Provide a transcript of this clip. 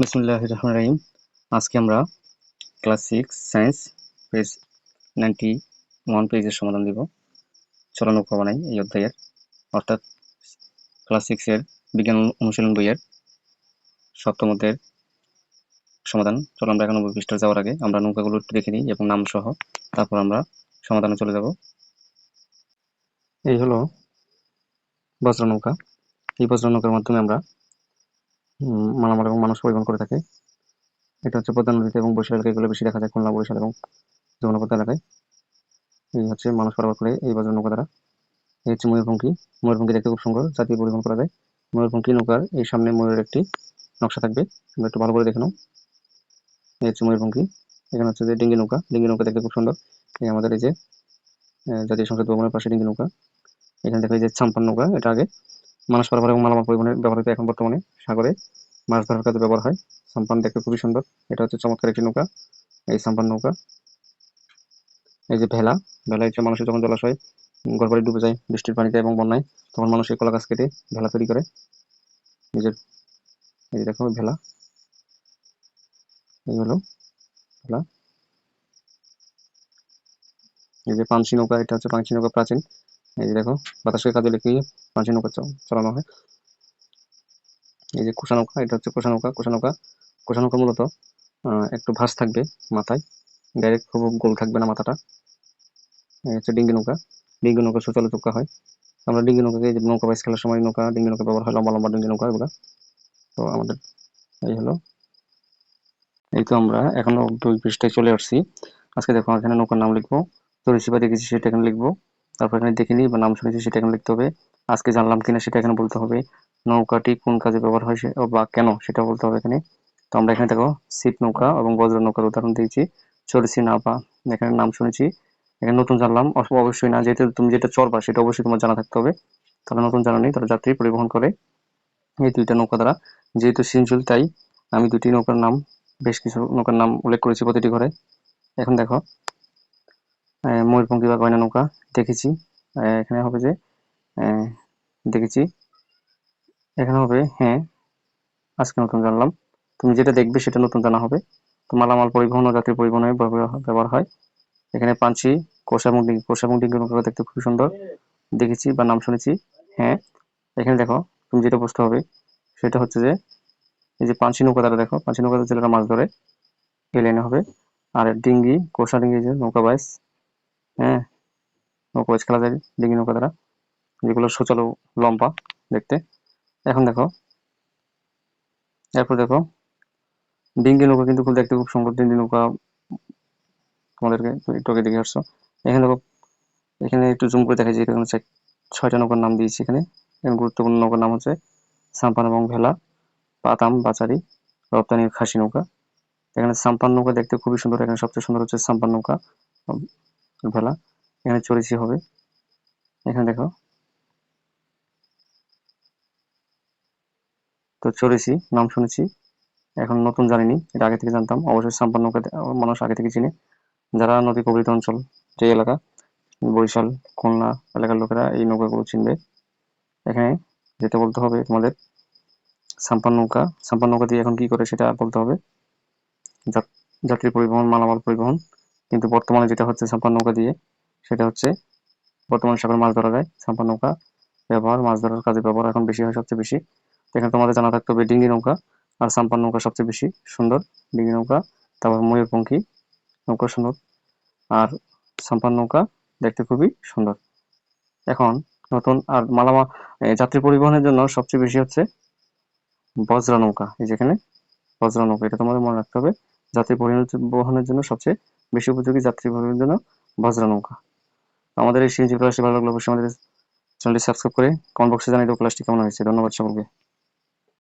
বিসমুল্লাহ রহমান রহিম আজকে আমরা class six, science, page ninety one পেজের সমাধান দিব। চলন বানাই এই অধ্যায়ের। অর্থাৎ ক্লাস সিক্সের বিজ্ঞান অনুশীলন বইয়ের সপ্তম সমাধান। চলো আমরা একানব্বই পৃষ্ঠা যাওয়ার আগে আমরা নৌকাগুলো একটু দেখে নিই এবং নাম সহ তারপর আমরা সমাধানে চলে যাব। এই হলো বজ্র নৌকা এই বজ্র নৌকার মাধ্যমে আমরা মালামাল এবং মানুষ পরিবহন করে থাকে। এটা হচ্ছে পদ্মা নদীতে এবং বরিশাল এলাকায় এগুলো বেশি দেখা যায়, খুলনা, বরিশাল এবং যমুনাপদ্মা এলাকায়। এই হচ্ছে মানুষ পারাবার করে এই বাজার নৌকা দ্বারা। এই হচ্ছে ময়ূরপঙ্খী ময়ূরপঙ্খী দেখতে খুব সুন্দর, জাতীয় পরিবহন করা যায়। ময়ূরপঙ্খী নৌকার এই সামনে ময়ূরের একটি নকশা থাকবে আমরা একটু ভালো করে দেখে নাও। এই হচ্ছে ময়ূরপঙ্খী এখানে হচ্ছে যে ডিঙ্গি নৌকা। ডিঙ্গি নৌকা দেখতে খুব সুন্দর। এই আমাদের এই যে জাতীয় সংসদ ভবনের পাশে ডিঙ্গি নৌকা। এখানে দেখা যায় যে ছাম্পান নৌকা, এটা আগে মানুষ পারাবার এবং মালামাল পরিবহনের ব্যবহৃত এখন বর্তমানে সাগরে মাছ ধরার কাজে ব্যবহার হয়। সাম্পান দেখতে খুবই সুন্দর। এটা হচ্ছে চমৎকার একটি নৌকা। এই সাম্পান নৌকা, এই যে ভেলা ভেলা হচ্ছে মানুষের যখন জলাশয় গড়বাড়ি ডুবে যায়, বৃষ্টির পানিতে এবং বন্যায়, তখন মানুষ এই কলা গাছ কেটে ভেলা তৈরি করে। নিজের এই দেখো ভেলা। এই হলো ভেলা। এই যে পাঞ্চি নৌকা, এটা হচ্ছে পাঞ্চি নৌকা প্রাচীন। এই যে দেখো বাতাসের কাজে লেগে পাঞ্চি নৌকা চালানো হয়। এই যে কোষা নৌকা, এটা হচ্ছে কোষা নৌকা। কোষা নৌকা কোষা নৌকা মূলত একটু ভাস থাকবে মাথায়। ডাইরেক্ট খুব গোল থাকবে না মাথাটা। এই হচ্ছে ডিঙ্গি নৌকা। ডিঙ্গি নৌকা সুচালু চৌকা হয়। আমরা ডিঙ্গি নৌকাকে যে নৌকা বাইস খেলার সময় নৌকা, ডিঙ্গি নৌকা ব্যবহার হয় লম্বা লম্বা ডিঙ্গি নৌকা এগুলো। তো আমাদের এই হলো। এই তো আমরা এখনও দুই পৃষ্ঠায় চলে আসছি। আজকে দেখো এখানে নৌকার নাম লিখব। তো রিসিভা দেখেছি সেটা এখানে লিখব। তারপর এখানে দেখিনি বা নাম শুনেছি সেটা এখানে লিখতে হবে। আজকে জানলাম কিনা সেটা এখানে বলতে হবে। নৌকাটি কোন কাজে ব্যবহার হয় বা কেন সেটা বলতে হবে এখানে। তো আমরা এখানে দেখো সিপ নৌকা এবং বজ্র নৌকার উদাহরণ দিয়েছি। চলছি না বা, এখানে নাম শুনেছি। এখানে নতুন জানলাম অবশ্যই না, যেহেতু তুমি যেটা চড়বা সেটা অবশ্যই তোমার জানা থাকতে হবে। তাহলে নতুন জানা নেই তারা যাত্রী পরিবহন করে এই দুইটা নৌকা দ্বারা। যেহেতু সিনজুল তাই আমি দুটি নৌকার নাম, বেশ কিছু নৌকার নাম উল্লেখ করেছি প্রতিটি ঘরে। এখন দেখো ময়ূরপঙ্খী বা গয়না নৌকা দেখেছি। এখানে হবে যে দেখেছি। এখানে হবে হ্যাঁ আজকে নতুন জানলাম। তুমি যেটা দেখবে সেটা নতুন জানা হবে। তো মালামাল পরিবহন ও যাত্রী পরিবহনে ব্যবহার হয়। এখানে পাঞ্চি কোষা এবং ডিঙ্গি ডিঙ্গি নৌকা দেখতে খুবই সুন্দর। দেখেছি বা নাম শুনেছি। হ্যাঁ এখানে দেখো, তুমি যেটা বুঝতে হবে, সেটা হচ্ছে যে, এই যে পাঞ্চি নৌকা দ্বারা দেখো পাঞ্চি নৌকা ছেলেরা মাছ ধরে। এই লাইনে হবে। আর ডিঙ্গি, কোষা ডিঙ্গি যে নৌকা বাইস হ্যাঁ নৌকা বাইস খেলা যায় ডিঙ্গি নৌকা দ্বারা যেগুলো সুচালু লম্বা দেখতে। এখন দেখো, এরপর দেখো, ডিঙ্গি নৌকা কিন্তু খুব দেখতে খুব সুন্দর। ডিঙ্গি নৌকা তোমাদেরকে একটু দেখে আসছো। এখানে দেখো, এখানে একটু জুম করে দেখা যায় এখানে ছয়টা নৌকার নাম দিয়েছি এখানে। এখানে গুরুত্বপূর্ণ নৌকার নাম হচ্ছে সাম্পান এবং ভেলা, পাতাম, বাচারি রপ্তানির খাসি নৌকা। এখানে সাম্পান নৌকা দেখতে খুবই সুন্দর। এখানে সবচেয়ে সুন্দর হচ্ছে সাম্পান নৌকা। ভেলা। এখানে চড়িছি হবে। এখানে দেখো। তো চড়েছি নাম শুনেছি। এখন নতুন জানিনি, এটা আগে থেকে জানতাম। অবশ্যই সাম্পান নৌকা মানুষ আগে থেকে চিনে। যারা নদী কবলিত অঞ্চল, যে এলাকা, বরিশাল, খুলনা এলাকার লোকেরা এই নৌকাগুলো চিনবে। এখানে যেতে বলতে হবে তোমাদের। সাম্পান নৌকা সাম্পান নৌকা দিয়ে এখন কি করে সেটা বলতে হবে। যাত্রী পরিবহন, মালামাল পরিবহন। কিন্তু বর্তমানে যেটা হচ্ছে সাম্পান নৌকা দিয়ে, সেটা হচ্ছে বর্তমানে সাগর মাছ ধরা যায় সাম্পান নৌকা ব্যবহার, মাছ ধরার কাজে ব্যবহার এখন বেশি হয় সবচেয়ে বেশি। এখানে তোমাদের জানা থাকতে হবে ডিঙ্গি নৌকা আর সাম্পান নৌকা সবচেয়ে বেশি সুন্দর। ডিঙ্গি নৌকা, তারপর ময়ূরপঙ্খী নৌকা সুন্দর। আর সাম্পান নৌকা দেখতে খুবই সুন্দর। এখন নতুন আর মালামা যাত্রী পরিবহনের জন্য সবচেয়ে বেশি হচ্ছে বজ্রা নৌকা। এই যেখানে বজ্রা নৌকা, এটা তোমাদের মনে রাখতে হবে। যাত্রী পরিবহনের জন্য সবচেয়ে বেশি উপযোগী যাত্রী ভ্রমণের জন্য বজ্রা নৌকা। আমাদের এই সিএনজি ক্লাসটি ভালো লাগলে অবশ্যই আমাদের চ্যানেলটি সাবস্ক্রাইব করে কমেন্ট বক্সে জানিয়ে দেবো ক্লাসটি কেমন হয়েছে। ধন্যবাদ সকলকে।